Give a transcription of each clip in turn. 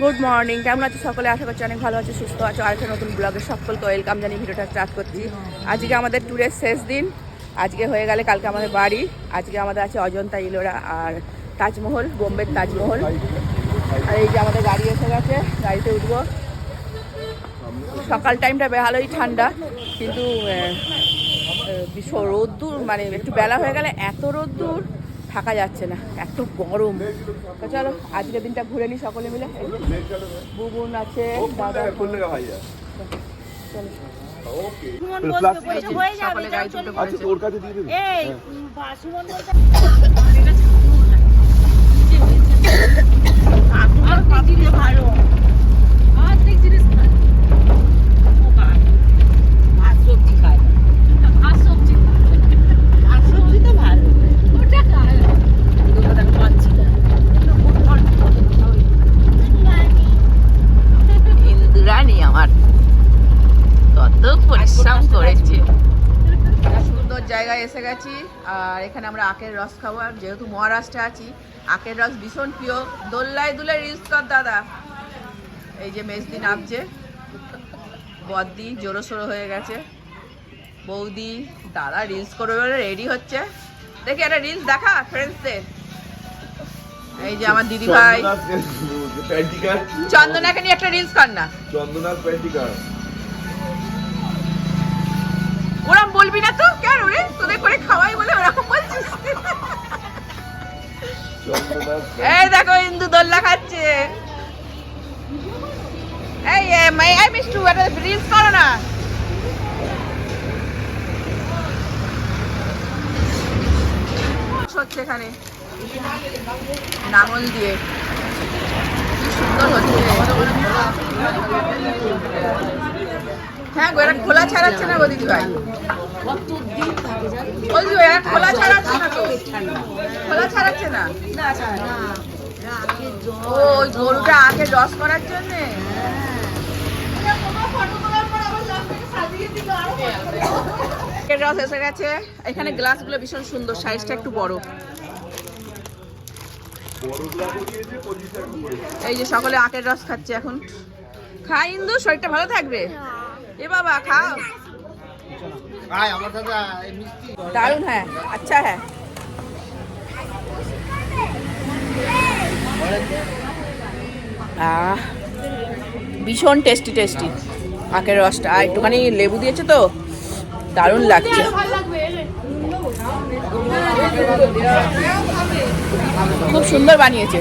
Good morning কেমন আছো সকলে? আশা করছি অনেক ভালো আছো, সুস্থ আছো। আর একটা নতুন ব্লগে সকলকে ওয়েলকাম জানি ভিডিওটা স্টার্ট করছি। আজকে আমাদের ট্যুরের শেষ দিন। আজকে হয়ে গেলে কালকে আমাদের বাড়ি। আজকে আমাদের আছে অজন্তা, ইলোরা আর তাজমহল, বোম্বের তাজমহল। আর এই যে আমাদের গাড়ি এসে গেছে, গাড়িতে উঠবো। সকাল টাইমটা ভালোই ঠান্ডা, কিন্তু রোদ্দুর মানে একটু বেলা হয়ে গেলে এত রোদ্দুর। থাকা যাচ্ছে না এত গরম। তো চলো আজকের দিনটা ঘুরে নিই সকলে মিলে। বুবুন আছে দাদা চলো সুমন বসবে বলছে হয়ে যাবে সকলে গাড়ি তুলতে আচ্ছা পড়েছে তোর কাছে দিয়ে দেবে এই উম, বা- সুমন বলছে অর্ধেক জিনিস ভালো অর্ধেক জিনিস খায় ও খায়। ভাত সবজি খায় ভাত সবজি ভাত সবজি তো ভালো ওটা খায় কিন্তু ওটা আমি পাচ্ছি না ইন্দুরানি আমার কত পরিশ্রম করেছে সুন্দর জায়গায় এসে গেছি আর এখানে আমরা আখের রস খাব আর যেহেতু মহারাষ্ট্রে আছি আখের রস ভীষণ প্রিয়। দোল্লায় দুলে রিলস কর দাদা। এই যে মেজদি নামছে বদ্দি জোরো সোরো হয়ে গেছে। বৌদি দাদা রিলস করবে বলে রেডি হচ্ছে। দেখি একটা রিলস দেখা ফ্রেন্ডসদের এই যে আমার দিদি ভাই। চন্দনাকে নিয়ে একটা রিলস কর না। চন্দনার প্যান্টিকার। ওরম বলবি না তো? তোদের করে খাওয়াই বলে ওরকম বলছিস? এই দেখো, ইন্দু দোল্লা খাচ্ছে। এই মাই আই মিস টু একটা রিলস করো না। হচ্ছে এখানে। নাঙল দিয়ে। সুন্দর হচ্ছে। হ্যাঁ গো, এরা খোলা ছাড়াচ্ছে না গো দিদি ভাই? বলছি এরা খোলা ছাড়াচ্ছে না তো? খোলা ছাড়াচ্ছে না? ওই গরুটা আগে রস করার জন্য? রস এসে গেছে। এখানে গ্লাসগুলো ভীষণ সুন্দর সাইজটা একটু বড়। এই যে সকলে আখের রস খাচ্ছে এখন। খা, ইন্দু, শরীরটা ভালো থাকবে? এ বাবা খাও। দারুণ হ্যাঁ আচ্ছা হ্যাঁ। ভীষণ টেস্টি টেস্টি আখের রসটা। আর একটুখানি লেবু দিয়েছে তো? দারুণ লাগছে। খুব সুন্দর বানিয়েছে।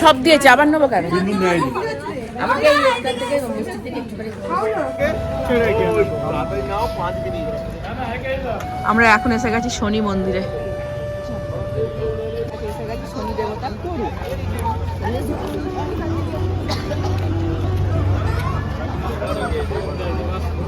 সব দিয়েছে আবার নেব কেন? আমরা এখন এসে গেছি শনি মন্দিরে।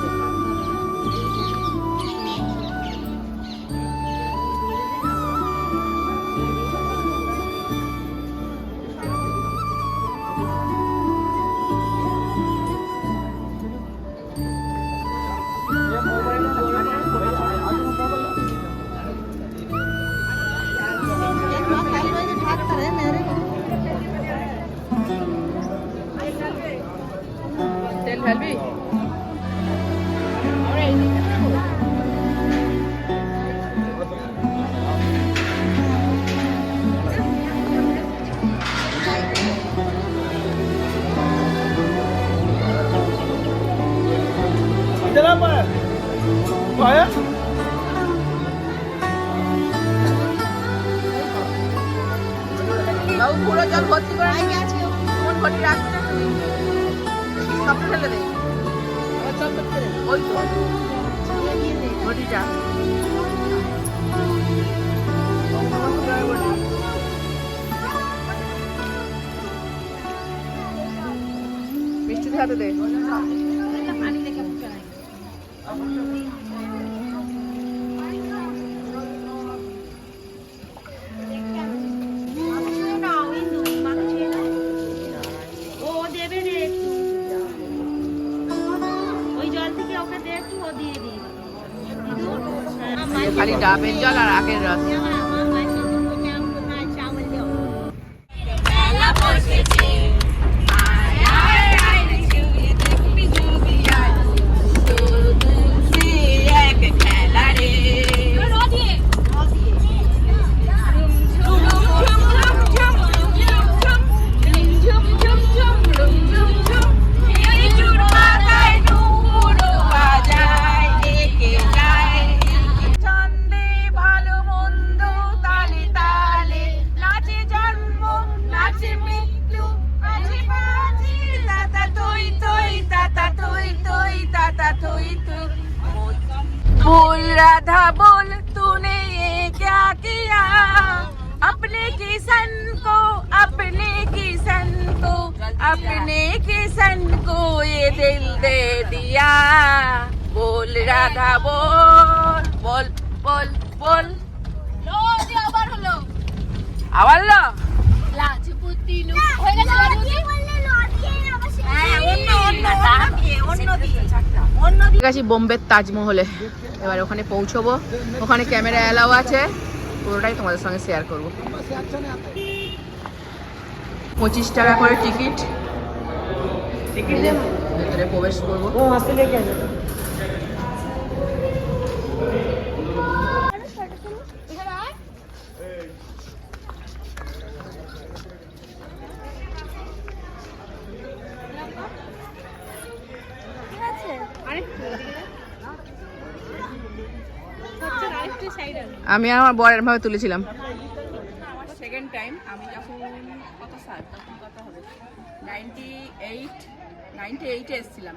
তেল পুরো জল ভর্তি করে নিয়ে গেছে কোন রাখবে না তুমি ফেলে দে। ওই তো। মিষ্টি হাতে দে। ও খালি ডাবের জল আর बोल राधा बोल तूने ये क्या किया अपने किसन को अपने किसन को अपने किसन को ये दिल दे दिया बोल राधा बोल बोल बोल बोल আবার হলো আবার হলো গেছি বোম্বের তাজমহলে। এবার ওখানে পৌঁছবো। ওখানে ক্যামেরা অ্যালাও আছে। পুরোটাই তোমাদের সঙ্গে শেয়ার করব। পঁচিশ টাকা করে টিকিট। ভেতরে প্রবেশ করব। আমি আমার বরের ভাবে তুলেছিলাম। সেকেন্ড টাইম আমি কত তখন হবে। নাইনটি এইট এইটে এসেছিলাম।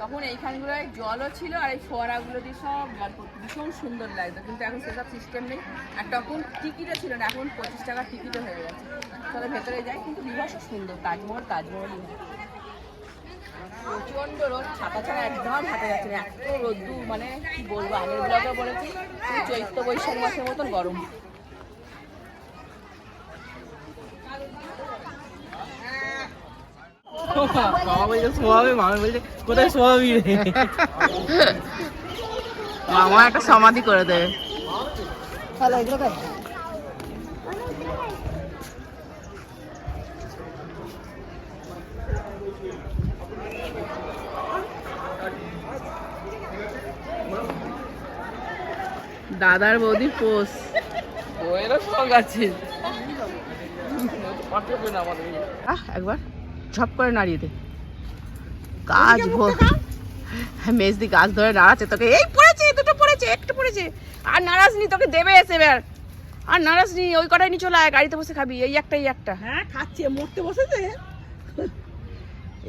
তখন এইখানগুলোয় জলও ছিল আর এই ফোয়ারাগুলো দিয়ে সব জল ভীষণ সুন্দর লাগতো, কিন্তু এখন সেসব সিস্টেম নেই। আর তখন টিকিটও ছিল না, এখন পঁচিশ টাকার টিকিটও হয়ে গেছে। তাহলে ভেতরে যাই, কিন্তু বিভৎস সুন্দর, তাজমহল, তাজমহলই প্রচণ্ড রোদ ছাতা ছাড়া একদম হাঁটা যাচ্ছে না। এত রোদ্দুর মানে কি বলব আগের ব্লগে বলেছি চৈত্র বৈশাখ মাসের মতন গরম। মামা বলছে শোয়াবে মামা বলছে কোথায় শোয়াবি রে? মামা একটা সমাধি করে দেবে দাদার বৌদি পোষ। আছে। একবার ঝপ করে নাড়িয়ে দে। কাজ ভোর হ্যাঁ মেজদি গাছ ধরে নাড়াচ্ছে তোকে। এই পড়েছে দুটো পড়েছে একটু পড়েছে। আর নারাজ নি তোকে দেবে এসে এবার। আর নারাজ নি ওই কটাই নি চলে আয় গাড়িতে বসে খাবি। এই একটা এই একটা। হ্যাঁ খাচ্ছে মরতে বসেছে।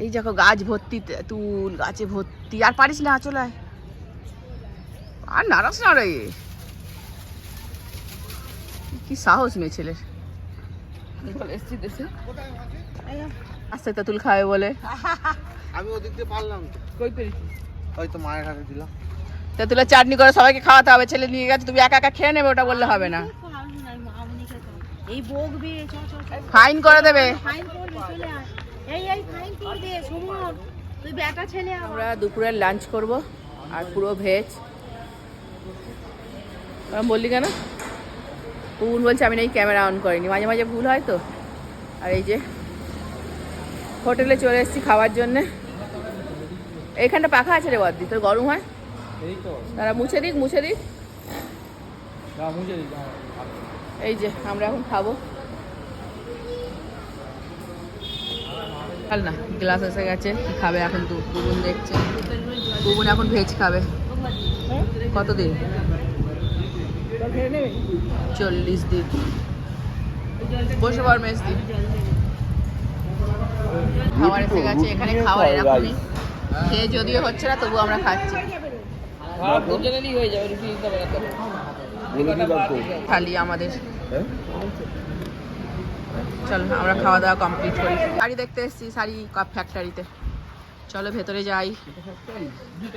এই দেখো গাছ ভর্তি তুল গাছে ভর্তি। আর পারিস না চলে আয়। আর নারাজ না রে। কি সাহস মেয়ে ছেলের। এসছি দেশে। আস্তে তেঁতুল খাবে বলে। আমি ওদিক দিয়ে পারলাম তো। কই পেরেছি হয়তো মায়ের হাতে দিলাম। তেঁতুলের চাটনি করে সবাইকে খাওয়াতে হবে ছেলে নিয়ে গেছে তুমি একা একা খেয়ে নেবে ওটা বললে হবে না। এই বকবে ফাইন করে দেবে। ফাইন করবে চলে আয়। এই এই ফাইন করবে সুমন। তুই বেটা ছেলে আমরা দুপুরের লাঞ্চ করব আর পুরো ভেজ। বললি কেন? ভুল বলছে আমি এই ক্যামেরা অন করিনি। মাঝে মাঝে ভুল হয় তো। আর এই যে হোটেলে চলে এসেছি খাওয়ার জন্যে। এইখানটা পাখা আছে রে বদ্দি তোর গরম হয়? তো। তারা মুছে দিক মুছে দিক। এই যে আমরা এখন খাব। চল না গ্লাস এসে গেছে কি খাবে এখন দুগুন দেখছে। দুগুন এখন ভেজ খাবে। কতদিন? চল্লিশ দিন। বসে পড় মেজদি খাবার এসে গেছে, এখানে খাওয়ার এরকমই। খেয়ে যদিও হচ্ছে না তবু আমরা খাচ্ছি। থালি আমাদের। চলো, আমরা খাওয়া দাওয়া কমপ্লিট করি। শাড়ি দেখতে এসেছি, শাড়ি কাপ ফ্যাক্টরিতে চলো ভেতরে যাই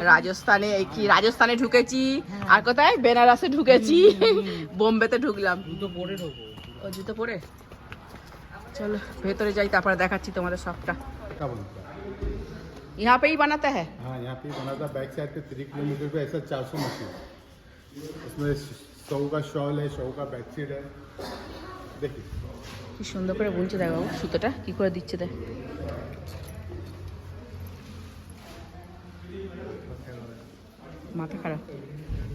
রাজস্থানে এই কি রাজস্থানে ঢুকেছি আর কোথায় বেনারসে ঢুকেছি বোম্বেতে ঢুকলাম দুটো পরে ঢোকো ও জুতো পরে চলো ভেতরে যাই তারপরে দেখাচ্ছি তোমাদের সবটা क्या बनता है यहाँ पे ही बनाता है हाँ यहाँ पे बना था बैक साइड पे थ्री किलोमीटर पे ऐसा चार सौ मशीन उसमें सौ का शॉल है सौ का बैक सीट है देखिए কি সুন্দর করে বুনছে দেখো বাবু সুতোটা কি করে দিচ্ছে দেখ মাথা খারাপ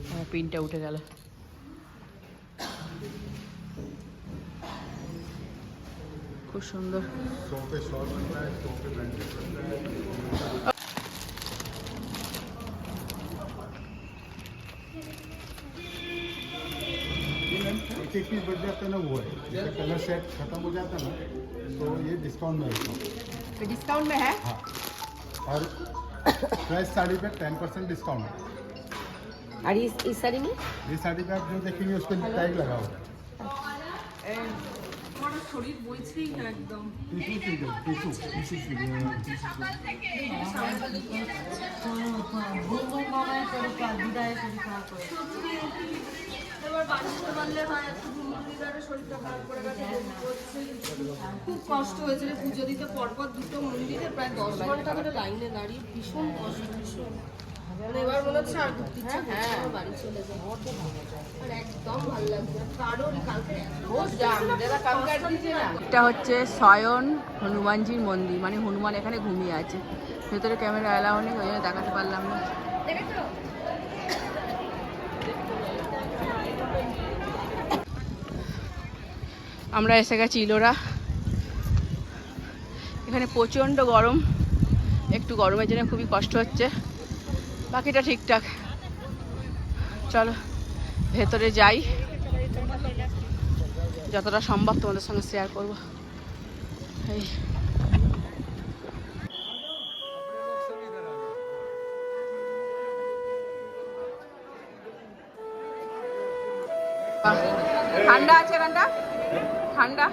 আমার পিনটা উঠে গেল খুব সুন্দর सौ पे शॉल बनता है सौ पे ब्लैंकेट बनता है एक एक पीस बच जाता है ना वो है जैसे कलर सेट खत्म हो जाता है ना तो ये डिस्काउंट में रहता है तो डिस्काउंट में है हाँ और फ्रेश साड़ी पे टेन परसेंट डिस्काउंट है আর এই এই শাড়ি নিয়ে ये साड़ी पे आप जो देखेंगे उस पर टैग लगा हुआ है tissue tissue tissue tissue tissue খুব কষ্ট হয়েছিল পুজো দিতে পরপর দুটো মন্দিরে প্রায় দশ ঘন্টা ধরে লাইনে দাঁড়িয়ে ভীষণ কষ্ট ভীষণ মানে এবার মনে হচ্ছে আর ঘুরতে ইচ্ছা করছে বাড়ি চলে যাব। আর একদম ভালো লাগছে না। কালকে এটা হচ্ছে স্বয়ন হনুমানজির মন্দির। মানে হনুমান এখানে ঘুমিয়ে আছে। ভেতরে ক্যামেরা এলাও নেই ওই জন্য দেখাতে পারলাম না। আমরা এসে গেছি ইলোরা। এখানে প্রচণ্ড গরম। একটু গরমের জন্য খুবই কষ্ট হচ্ছে। বাকিটা ঠিকঠাক। চলো, ভেতরে যাই। যতটা সম্ভব তোমাদের সঙ্গে শেয়ার করব। এই। ঠান্ডা আছে ঠান্ডা? ঠান্ডা?